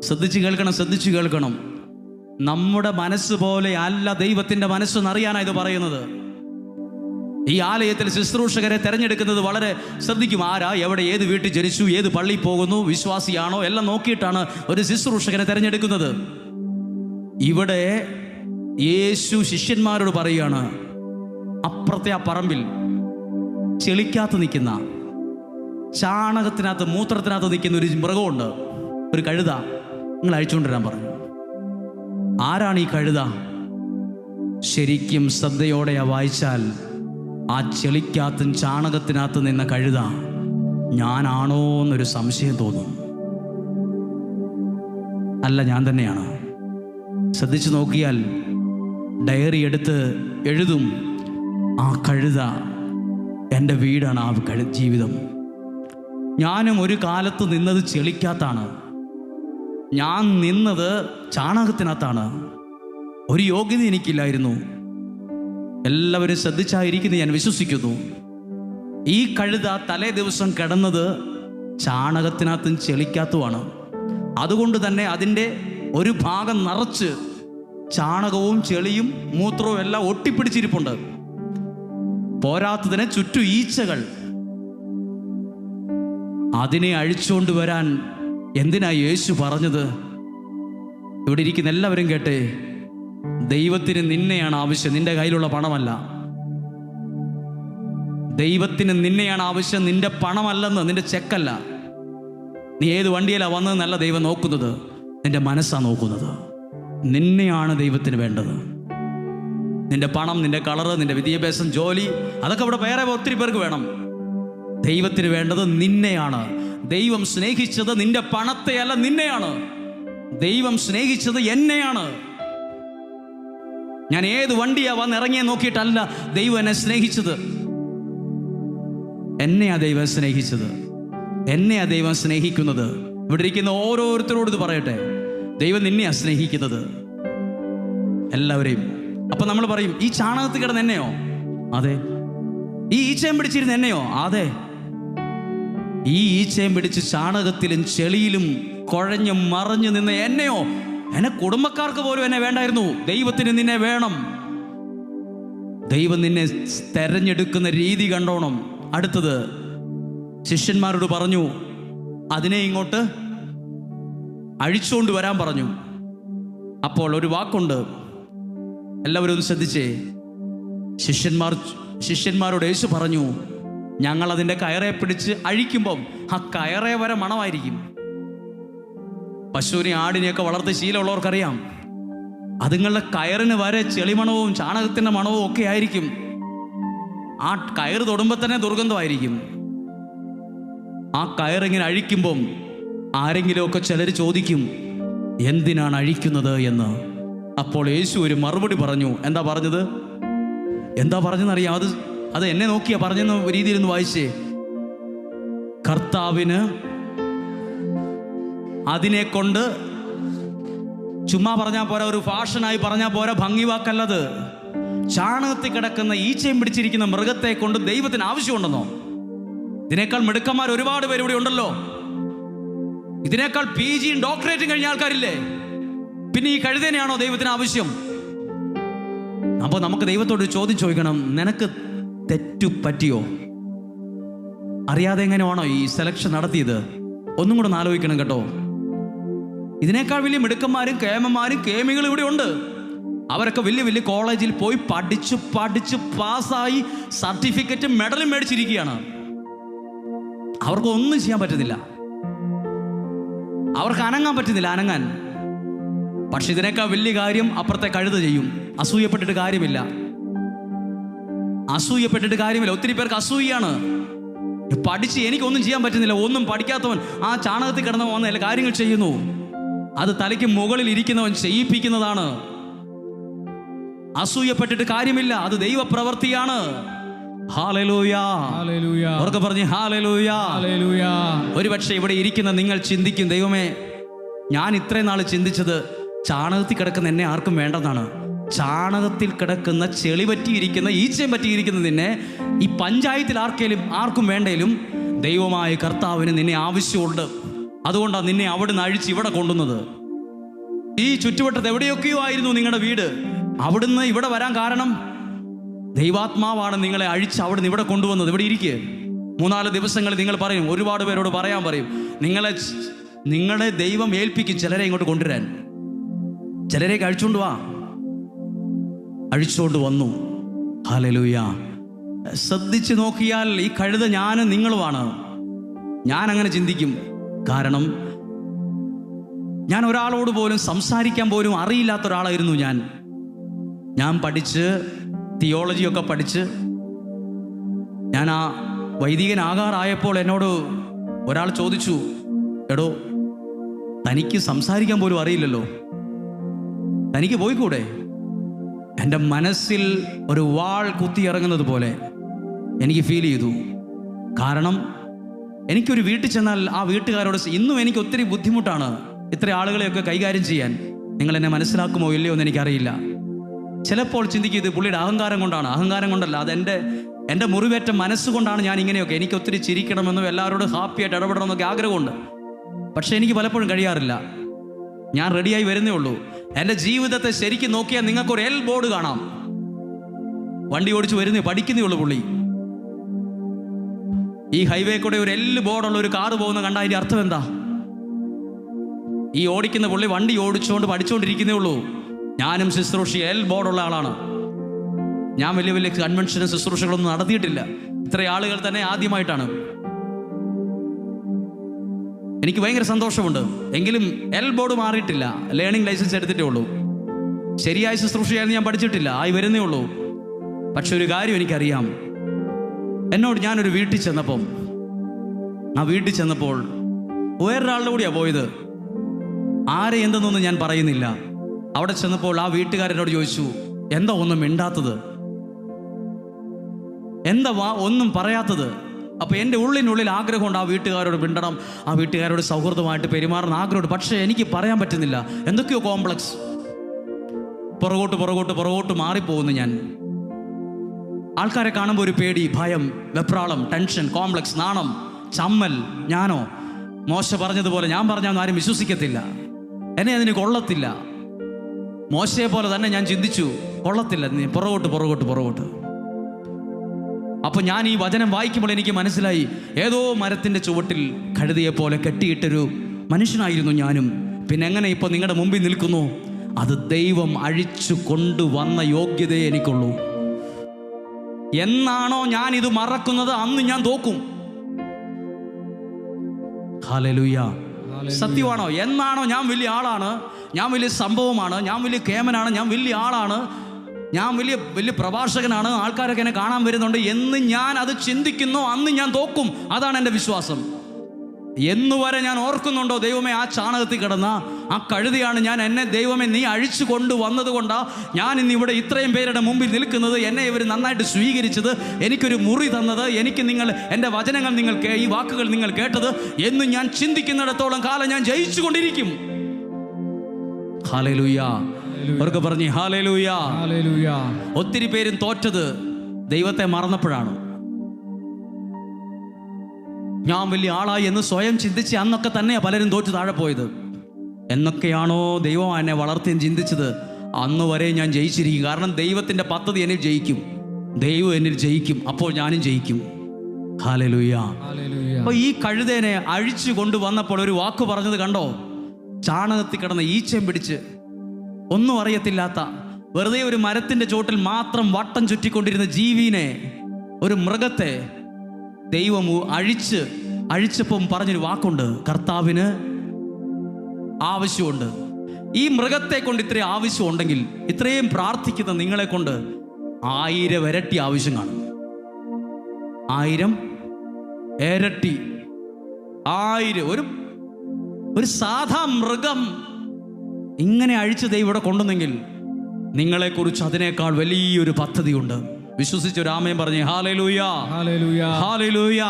ശ്രദ്ധിച്ച് കേൾക്കണം ശ്രദ്ധിച്ച് കേൾക്കണം. നമ്മുടെ മനസ്സ് പോലെ അല്ല ദൈവത്തിന്റെ മനസ്സെന്നറിയാനാണ് ഇത് പറയുന്നത്. ഈ ആലയത്തിൽ ശുശ്രൂഷകരെ തിരഞ്ഞെടുക്കുന്നത് വളരെ ശ്രദ്ധിക്കും. ആരാ എവിടെ ഏത് വീട്ടിൽ ജനിച്ചു ഏത് പള്ളി പോകുന്നു വിശ്വാസിയാണോ എല്ലാം നോക്കിയിട്ടാണ് ഒരു ശുശ്രൂഷകനെ തിരഞ്ഞെടുക്കുന്നത്. ഇവിടെ യേശു ശിഷ്യന്മാരോട് പറയുകയാണ് അപ്പുറത്തെ ആ പറമ്പിൽ ചെളിക്കകത്ത് നിൽക്കുന്ന ചാണകത്തിനകത്ത് മൂത്രത്തിനകത്ത് നിൽക്കുന്ന ഒരു മൃഗമുണ്ട്. ഒരു കഴുത. നിങ്ങൾ അയച്ചുകൊണ്ടിരാൻ പറഞ്ഞു. ആരാണ് ഈ കഴുത? ശരിക്കും ശ്രദ്ധയോടെ വായിച്ചാൽ ആ ചെളിക്കകത്തും ചാണകത്തിനകത്ത് നിന്ന കഴുത ഞാനാണോ എന്നൊരു സംശയം തോന്നും. അല്ല ഞാൻ തന്നെയാണ്. ശ്രദ്ധിച്ചു നോക്കിയാൽ ഡയറി എടുത്ത് എഴുതും ആ കഴുത എന്റെ വീടാണ് ആ ജീവിതം. ഞാനും ഒരു കാലത്ത് നിന്നത് ചെളിക്കകത്താണ്. ഞാൻ നിന്നത് ചാണകത്തിനകത്താണ്. ഒരു യോഗ്യത എനിക്കില്ലായിരുന്നു. എല്ലാവരും ശ്രദ്ധിച്ചായിരിക്കുന്നു ഞാൻ വിശ്വസിക്കുന്നു. ഈ കഴുത തലേ ദിവസം കിടന്നത് ചാണകത്തിനകത്തും ചെളിക്കകത്തുമാണ്. അതുകൊണ്ട് തന്നെ അതിന്റെ ഒരു ഭാഗം നിറച്ച് ചാണകവും ചെളിയും മൂത്രവും എല്ലാം ഒട്ടിപ്പിടിച്ചിരിപ്പുണ്ട്. പോരാത്തതിന് ചുറ്റു ഈച്ചകൾ. അതിനെ അഴിച്ചുകൊണ്ട് വരാൻ എന്തിനാ യേശു പറഞ്ഞത്? ഇവിടെ ഇരിക്കുന്ന എല്ലാവരും കേട്ടെ ദൈവത്തിന് നിന്നെയാണ് ആവശ്യം. നിന്റെ കയ്യിലുള്ള പണമല്ല. ദൈവത്തിന് നിന്നെയാണ് ആവശ്യം. നിന്റെ പണമല്ലെന്ന് നിന്റെ ചെക്കല്ല. നീ ഏത് വണ്ടിയിലാ വന്നതെന്നല്ല ദൈവം നോക്കുന്നത്. നിന്റെ മനസ്സാണ് നോക്കുന്നത്. നിന്നെയാണ് ദൈവത്തിന് വേണ്ടത്. നിന്റെ പണം നിന്റെ കളറ് നിന്റെ വിദ്യാഭ്യാസം ജോലി അതൊക്കെ ഇവിടെ വേറെ ഒത്തിരി പേർക്ക് വേണം. ദൈവത്തിന് വേണ്ടത് നിന്നെയാണ്. ദൈവം സ്നേഹിച്ചത് നിന്റെ പണത്തെയല്ല നിന്നെയാണ്. ദൈവം സ്നേഹിച്ചത് എന്നെയാണ്. ഞാൻ ഏത് വണ്ടിയാ വന്ന് ഇറങ്ങിയെ നോക്കിയിട്ടല്ല ദൈവം എന്നെ സ്നേഹിച്ചത്. എന്നെയാ ദൈവം സ്നേഹിച്ചത്. എന്നെയാ ദൈവം സ്നേഹിക്കുന്നത്. ഇവിടെ ഇരിക്കുന്ന ഓരോരുത്തരോട് ഇത് പറയട്ടെ. ദൈവം നിന്നെയാ സ്നേഹിക്കുന്നത്. എല്ലാവരെയും. അപ്പൊ നമ്മൾ പറയും ഈ ചാണകത്തിൽ കിടന്ന് എന്നെയോ? അതെ. ഈ ഈച്ചയും പിടിച്ചിരുന്ന് എന്നെയോ? അതെ. ഈ ഈച്ചയും പിടിച്ച് ചാണകത്തിലും ചെളിയിലും കുഴഞ്ഞു മറഞ്ഞു നിന്ന് എന്നെയോ എന്നെ കുടുംബക്കാർക്ക് പോലും എന്നെ വേണ്ടായിരുന്നു. ദൈവത്തിന് നിന്നെ വേണം. ദൈവം നിന്നെ തെരഞ്ഞെടുക്കുന്ന രീതി കണ്ടോണം. അടുത്തത് ശിഷ്യന്മാരോട് പറഞ്ഞു അതിനെ ഇങ്ങോട്ട് അഴിച്ചുകൊണ്ട് വരാൻ പറഞ്ഞു. അപ്പോൾ ഒരു വാക്കുണ്ട്. എല്ലാവരും ഒന്ന് ശ്രദ്ധിച്ചേ. ശിഷ്യന്മാർ ശിഷ്യന്മാരോട് യേശു പറഞ്ഞു ഞങ്ങൾ അതിന്റെ കയറെ പിടിച്ച് അഴിക്കുമ്പം ആ കയറെ വരെ മണമായിരിക്കും. പശുവിനെ ആടിനെയൊക്കെ വളർത്തി ശീലമുള്ളവർക്കറിയാം. അതുങ്ങളുടെ കയറിന് വരെ ചെളിമണവും ചാണകത്തിന്റെ മണവും ഒക്കെ ആയിരിക്കും. ആ കയറ് തൊടുമ്പോൾ തന്നെ ദുർഗന്ധമായിരിക്കും. ആ കയറിങ്ങനെ അഴിക്കുമ്പം ആരെങ്കിലുമൊക്കെ ചിലർ ചോദിക്കും എന്തിനാണ് അഴിക്കുന്നത് എന്ന്? അപ്പോൾ യേശു ഒരു മറുപടി പറഞ്ഞു. എന്താ പറഞ്ഞത്? എന്താ പറഞ്ഞെന്നറിയാം അത് അത് എന്നെ നോക്കിയാ പറഞ്ഞെന്ന രീതിയിൽ ഒന്ന് വായിച്ചേ. കർത്താവിന് അതിനെ കൊണ്ട് ചുമ്മാ പറഞ്ഞാൽ പോരാ ഒരു ഫാഷനായി പറഞ്ഞാൽ പോരാ ഭംഗി വാക്കല്ലത്. ചാണകത്തിൽ കിടക്കുന്ന ഈച്ചയും പിടിച്ചിരിക്കുന്ന മൃഗത്തെ കൊണ്ട് ദൈവത്തിന് ആവശ്യമുണ്ടെന്നോ? ഇതിനേക്കാൾ മിടുക്കന്മാർ ഒരുപാട് പേര് ഇവിടെ ഉണ്ടല്ലോ. ഇതിനേക്കാൾ പി ജിയും ഡോക്ടറേറ്റും കഴിഞ്ഞ ആൾക്കാരില്ലേ? പിന്നെ ഈ കഴുതനെയാണോ ദൈവത്തിന് ആവശ്യം? അപ്പോൾ നമുക്ക് ദൈവത്തോട് ചോദ്യം ചോദിക്കണം. നിനക്ക് തെറ്റു പറ്റിയോ അറിയാതെ എങ്ങനെയാണോ ഈ സെലക്ഷൻ നടത്തിയത്? ഒന്നും കൂടെ ആലോചിക്കണം കേട്ടോ. ഇതിനേക്കാൾ വലിയ മിടുക്കന്മാരും കേമന്മാരും കേമികളും ഇവിടെ ഉണ്ട്. അവരൊക്കെ വലിയ വലിയ കോളേജിൽ പോയി പഠിച്ച് പഠിച്ച് പാസ്സായി സർട്ടിഫിക്കറ്റും മെഡലും മേടിച്ചിരിക്കുകയാണ്. അവർക്ക് ഒന്നും ചെയ്യാൻ പറ്റുന്നില്ല. അവർക്ക് അനങ്ങാൻ പറ്റുന്നില്ല അനങ്ങാൻ. പക്ഷെ ഇതിനേക്കാൾ വലിയ കാര്യം അപ്പുറത്തെ കഴുത ചെയ്യും. അസൂയപ്പെട്ടിട്ട് കാര്യമില്ല. അസൂയപ്പെട്ടിട്ട് കാര്യമില്ല. ഒത്തിരി പേർക്ക് അസൂയാണ് പഠിച്ച് എനിക്കൊന്നും ചെയ്യാൻ പറ്റുന്നില്ല. ഒന്നും പഠിക്കാത്തവൻ ആ ചാണകത്തിൽ കിടന്നവൻ വന്ന കാര്യങ്ങൾ ചെയ്യുന്നു. അത് തലയ്ക്ക് മുകളിൽ ഇരിക്കുന്നവൻ ചെയ്യിപ്പിക്കുന്നതാണ്. അസൂയപ്പെട്ടിട്ട് കാര്യമില്ല. അത് ദൈവപ്രവൃത്തിയാണ്. ഒരുപക്ഷെ ഇവിടെ ഇരിക്കുന്ന നിങ്ങൾ ചിന്തിക്കും ദൈവമേ ഞാൻ ഇത്രയും നാൾ ചിന്തിച്ചത് ചാണകത്തിൽ കിടക്കുന്ന എന്നെ ആർക്കും വേണ്ടെന്നാണ്. ചാണകത്തിൽ കിടക്കുന്ന ചെളി പറ്റിയിരിക്കുന്ന ഈച്ചയും പറ്റിയിരിക്കുന്ന നിന്നെ ഈ പഞ്ചായത്തിൽ ആർക്കേലും ആർക്കും വേണ്ടേലും ദൈവമായ കർത്താവിന് നിന്നെ ആവശ്യമുണ്ട്. അതുകൊണ്ടാണ് നിന്നെ അവിടെ നിന്ന് അഴിച്ച് ഇവിടെ കൊണ്ടുവന്നത്. ഈ ചുറ്റുവട്ടത്ത് എവിടെയൊക്കെയോ ആയിരുന്നു നിങ്ങളുടെ വീട്. അവിടുന്ന് ഇവിടെ വരാൻ കാരണം ദൈവാത്മാവാണ് നിങ്ങളെ അഴിച്ച് അവിടുന്ന് ഇവിടെ കൊണ്ടുവന്നത്. ഇവിടെ ഇരിക്കുക മൂന്നാൽ ദിവസങ്ങൾ നിങ്ങൾ പറയും ഒരുപാട് പേരോട് പറയാൻ പറയും നിങ്ങളെ നിങ്ങളെ ദൈവം ഏൽപ്പിക്കും ചിലരെ ഇങ്ങോട്ട് കൊണ്ടുവരാൻ. ചിലരെ കഴിച്ചുകൊണ്ട് വാ. അഴിച്ചുകൊണ്ട് വന്നു. ഹാലലൂയ ശ്രദ്ധിച്ചു നോക്കിയാൽ ഈ കഴുത ഞാനും നിങ്ങളുമാണ്. ഞാൻ അങ്ങനെ ചിന്തിക്കും. കാരണം ഞാൻ ഒരാളോട് പോലും സംസാരിക്കാൻ പോലും അറിയില്ലാത്ത ഒരാളായിരുന്നു ഞാൻ. ഞാൻ പഠിച്ച് തിയോളജിയൊക്കെ പഠിച്ച് ഞാൻ ആ വൈദികനാകാറായപ്പോൾ എന്നോട് ഒരാൾ ചോദിച്ചു എടോ തനിക്ക് സംസാരിക്കാൻ പോലും അറിയില്ലല്ലോ. തനിക്ക് പോയിക്കൂടെ? എന്റെ മനസ്സിൽ ഒരു വാൾ കുത്തിയിറങ്ങുന്നത് പോലെ എനിക്ക് ഫീൽ ചെയ്തു. കാരണം എനിക്കൊരു വീട്ടിൽ ചെന്നാൽ ആ വീട്ടുകാരോട് ഇന്നും എനിക്ക് ഒത്തിരി ബുദ്ധിമുട്ടാണ്. ഇത്ര ആളുകളെയൊക്കെ കൈകാര്യം ചെയ്യാൻ. നിങ്ങൾ എന്നെ മനസ്സിലാക്കുമോ ഇല്ലയോ എന്ന് എനിക്കറിയില്ല. ചിലപ്പോൾ ചിന്തിക്കും ഇത് പുള്ളിയുടെ അഹങ്കാരം കൊണ്ടാണ്. അഹങ്കാരം കൊണ്ടല്ല അതെന്റെ എന്റെ മുറിവേറ്റ മനസ്സുകൊണ്ടാണ് ഞാൻ ഇങ്ങനെയൊക്കെ. എനിക്ക് ഒത്തിരി ചിരിക്കണമെന്നും എല്ലാവരോടും ഹാപ്പിയായിട്ട് ഇടപെടണമെന്നൊക്കെ ആഗ്രഹമുണ്ട്. പക്ഷേ എനിക്ക് പലപ്പോഴും കഴിയാറില്ല. ഞാൻ റെഡിയായി വരുന്നേ ഉള്ളൂ. എന്റെ ജീവിതത്തെ ശരിക്കും നോക്കിയാൽ നിങ്ങൾക്ക് ഒരു എൽ ബോർഡ് കാണാം. വണ്ടി ഓടിച്ച് വരുന്നേ പഠിക്കുന്നേ ഉള്ളൂ പുള്ളി. ഈ ഹൈവേ കൂടെ ഒരു എല്ല് ബോർഡുള്ള ഒരു കാറ് പോകുന്ന കണ്ട അതിന്റെ അർത്ഥം എന്താ? ഈ ഓടിക്കുന്ന പുള്ളി വണ്ടി ഓടിച്ചുകൊണ്ട് പഠിച്ചുകൊണ്ടിരിക്കുന്നേ ഉള്ളൂ ഞാനും ശുശ്രൂഷ എൽ ബോർഡുള്ള ആളാണ്. ഞാൻ വലിയ വലിയ കൺവെൻഷനും ശുശ്രൂഷകളൊന്നും നടത്തിയിട്ടില്ല. ഇത്ര ആളുകൾ തന്നെ ആദ്യമായിട്ടാണ്. എനിക്ക് ഭയങ്കര സന്തോഷമുണ്ട്. എങ്കിലും എൽ ബോർഡ് മാറിയിട്ടില്ല. ലേണിംഗ് ലൈസൻസ് എടുത്തിട്ടേ ഉള്ളൂ. ശരിയായ ശുശ്രൂഷയായിരുന്നു ഞാൻ പഠിച്ചിട്ടില്ല. ആയി വരുന്നേ ഉള്ളൂ. പക്ഷെ ഒരു കാര്യം എനിക്കറിയാം. എന്നോട് ഞാനൊരു വീട്ടിൽ ചെന്നപ്പം ആ വീട്ടിൽ ചെന്നപ്പോൾ വേറൊരാളുടെ കൂടിയാണ് പോയത്. ആരെ എന്തെന്നൊന്നും ഞാൻ പറയുന്നില്ല. അവിടെ ചെന്നപ്പോൾ ആ വീട്ടുകാരനോട് ചോദിച്ചു എന്താ ഒന്നും മിണ്ടാത്തത്? എന്താ ഒന്നും പറയാത്തത്? അപ്പൊ എന്റെ ഉള്ളിനുള്ളിൽ ആഗ്രഹമുണ്ട് ആ വീട്ടുകാരോട് മിണ്ടണം ആ വീട്ടുകാരോട് സൗഹൃദമായിട്ട് പെരുമാറുന്ന ആഗ്രഹമുണ്ട്. പക്ഷേ എനിക്ക് പറയാൻ പറ്റുന്നില്ല. എന്തൊക്കെയോ കോംപ്ലക്സ് പുറകോട്ട് പുറകോട്ട് പുറകോട്ട് മാറിപ്പോകുന്നു ഞാൻ. ആൾക്കാരെ കാണുമ്പോൾ ഒരു പേടി ഭയം വെപ്രാളം ടെൻഷൻ കോംപ്ലക്സ് നാണം ചമ്മൽ ഞാനോ? മോശ പറഞ്ഞതുപോലെ ഞാൻ പറഞ്ഞാൽ ആരും വിശ്വസിക്കത്തില്ല. എന്നെ അതിന് കൊള്ളത്തില്ല. മോശയെ പോലെ തന്നെ ഞാൻ ചിന്തിച്ചു കൊള്ളത്തില്ല. പുറകോട്ട് പുറകോട്ട് പുറകോട്ട്. അപ്പൊ ഞാൻ ഈ വചനം വായിക്കുമ്പോൾ എനിക്ക് മനസ്സിലായി. ഏതോ മരത്തിന്റെ ചുവട്ടിൽ കഴുതിയെ പോലെ കെട്ടിയിട്ടൊരു മനുഷ്യനായിരുന്നു ഞാനും. പിന്നെ എങ്ങനെ ഇപ്പോൾ നിങ്ങളുടെ മുമ്പിൽ നിൽക്കുന്നു? അത് ദൈവം അഴിച്ചു കൊണ്ടുവന്ന യോഗ്യതയെ എനിക്കുള്ളൂ. എന്നാണോ ഞാൻ ഇത് മറക്കുന്നത്? അന്ന് ഞാൻ തോക്കും. ഹാലലുയ്യ സത്യമാണോ? എന്നാണോ ഞാൻ വലിയ ആളാണ്? ഞാൻ വലിയ സംഭവമാണ്. ഞാൻ വലിയ കേമനാണ്. ഞാൻ വലിയ ആളാണ്. ഞാൻ വലിയ വലിയ പ്രഭാഷകനാണ്. ആൾക്കാരൊക്കെ എന്നെ കാണാൻ വരുന്നുണ്ട്. എന്ന് ഞാൻ അത് ചിന്തിക്കുന്നു. അന്ന് ഞാൻ തോക്കും. അതാണ് എന്റെ വിശ്വാസം. എന്നു വരെ ഞാൻ ഓർക്കുന്നുണ്ടോ ദൈവമേ ആ ചാണകത്തിൽ കിടന്ന? ആ കഴുതിയാണ് ഞാൻ എന്നെ ദൈവമേ നീ അഴിച്ചു കൊണ്ടുവന്നത് കൊണ്ടാ ഞാൻ ഇന്ന് ഇവിടെ ഇത്രയും പേരുടെ മുമ്പിൽ നിൽക്കുന്നത്. എന്നെ ഇവർ നന്നായിട്ട് സ്വീകരിച്ചത്. എനിക്കൊരു മുറി തന്നത്. എനിക്ക് നിങ്ങൾ എന്റെ വചനങ്ങൾ നിങ്ങൾ ഈ വാക്കുകൾ നിങ്ങൾ കേട്ടത്. എന്ന് ഞാൻ ചിന്തിക്കുന്നിടത്തോളം കാലം ഞാൻ ജയിച്ചു കൊണ്ടിരിക്കും ഹാലേലൂയ അവർക്ക് പറഞ്ഞു ഹാലേലൂയ ഒത്തിരി പേരും തോറ്റത് ദൈവത്തെ മറന്നപ്പോഴാണ്. ഞാൻ വലിയ ആളായി എന്ന് സ്വയം ചിന്തിച്ച് അന്നൊക്കെ തന്നെയാ പലരും തോറ്റു താഴെ പോയത്. എന്നൊക്കെയാണോ ദൈവം എന്നെ വളർത്തിയും ചിന്തിച്ചത്? അന്ന് വരെ ഞാൻ ജയിച്ചിരിക്കും. കാരണം ദൈവത്തിന്റെ പദ്ധതി എന്നിൽ ജയിക്കും. ദൈവം എന്നിൽ ജയിക്കും. അപ്പോൾ ഞാനും ജയിക്കും. അപ്പൊ ഈ കഴുതേനെ അഴിച്ചു കൊണ്ടുവന്നപ്പോൾ ഒരു വാക്ക് പറഞ്ഞത് കണ്ടോ? ചാണകത്തിൽ കിടന്ന ഈച്ചയും പിടിച്ച് ഒന്നും അറിയത്തില്ലാത്ത വെറുതെ ഒരു മരത്തിന്റെ ചോട്ടിൽ മാത്രം വട്ടം ചുറ്റിക്കൊണ്ടിരുന്ന ജീവിനെ ഒരു മൃഗത്തെ ദൈവം അഴിച്ച് അഴിച്ചപ്പം പറഞ്ഞൊരു വാക്കുണ്ട്. കർത്താവിന് ആവശ്യമുണ്ട്. ഈ മൃഗത്തെ കൊണ്ട് ഇത്രയും ആവശ്യം ഉണ്ടെങ്കിൽ ഇത്രയും പ്രാർത്ഥിക്കുന്ന നിങ്ങളെ കൊണ്ട് ആയിരം ഇരട്ടി ആവശ്യം കാണും. ആയിരം ഇരട്ടി. ആയിരം. ഒരു ഒരു സാധാ മൃഗം ഇങ്ങനെ അഴിച്ച് ദൈവം ഇവിടെ കൊണ്ടുവന്നെങ്കിൽ നിങ്ങളെക്കുറിച്ച് അതിനേക്കാൾ വലിയൊരു പദ്ധതിയുണ്ട്. വിശ്വസിച്ച് രാമയം പറഞ്ഞു ഹാലേ ലൂയ ഹല്ലേലൂയ ഹാലേ ലൂയ